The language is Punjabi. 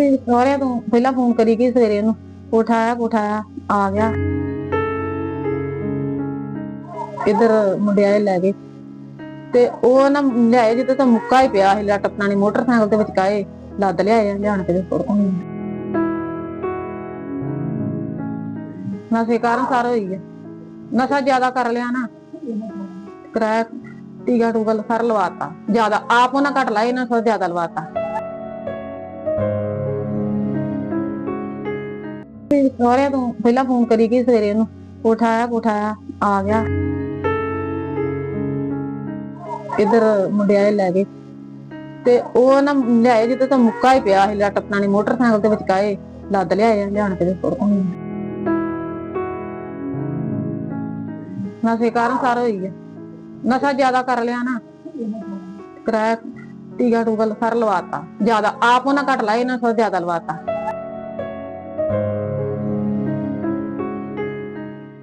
ਤੇ ਸਾਰਿਆਂ ਤੋਂ ਪਹਿਲਾਂ ਫੋਨ ਕਰੀ ਗਈ ਸਵੇਰੇ ਉਹਨੂੰ। ਉਠਾਇਆ ਉਠਾਇਆ, ਆ ਗਿਆ। ਇਧਰ ਮੁੰਡਿਆਏ ਲੈ ਗਏ। ਤੇ ਉਹ ਨਾ ਲਿਆਏ ਜਿੱਤੇ ਤਾਂ ਮੁੱਕਾ ਹੀ ਪਿਆ ਸੀ ਲੱਟ ਆਪਣਾ ਮੋਟਰਸਾਈਕਲ ਦੇ ਵਿਚਕਾਏ ਲੱਦ ਲਿਆਏ ਲਿਆਣ ਕੇ ਸੁੱਟ ਕੋਣੀ ਨਸ਼ੇ ਕਾਰਨ ਸਾਰਾ ਹੋਈ ਹੈ ਨਸ਼ਾ ਜ਼ਿਆਦਾ ਕਰ ਲਿਆ ਨਾ। ਕਿਰਾਇਆ ਟੀਕਾ ਟੂਕਾ ਸਾਰਾ ਲਵਾਤਾ ਜ਼ਿਆਦਾ, ਆਪ ਉਹਨਾਂ ਘਟ ਲਾਏ ਨਾ ਸੋ ਜ਼ਿਆਦਾ ਲਵਾਤਾ ਸਾਰਿਆਂ ਤੋਂ ਪਹਿਲਾਂ ਫੋਨ ਕਰੀ ਗਈ ਸਵੇਰੇ ਉਹਨੂੰ ਉਠਾਇਆ ਉਠਾਇਆ ਆ ਗਿਆ। ਇਧਰ ਮੁੰਡਿਆਏ ਲੈ ਗਏ। ਤੇ ਉਹ ਨਾ ਲਿਆਏ ਜਿੱਤੇ ਤਾਂ ਮੁੱਕਾ ਹੀ ਪਿਆ ਸੀ ਲੱਟ ਆਪਣਾ ਮੋਟਰਸਾਈਕਲ ਦੇ ਵਿਚਕਾਏ ਲੱਦ ਲਿਆਏ ਲਿਆਣ ਕੇ ਸੁੱਟ ਨਸ਼ੇ ਕਾਰਨ ਸਾਰਾ ਹੋਈ ਹੈ ਨਸ਼ਾ ਜ਼ਿਆਦਾ ਕਰ ਲਿਆ ਨਾ, ਕਿਰਾਇਆ ਟੀਕਾ ਟੂਕਾ ਸਾਰਾ ਲਵਾਤਾ ਜ਼ਿਆਦਾ, ਆਪ ਉਹਨਾਂ ਘਟ ਲਾਏ ਨਾ ਸੋ ਜ਼ਿਆਦਾ ਲਵਾਤਾ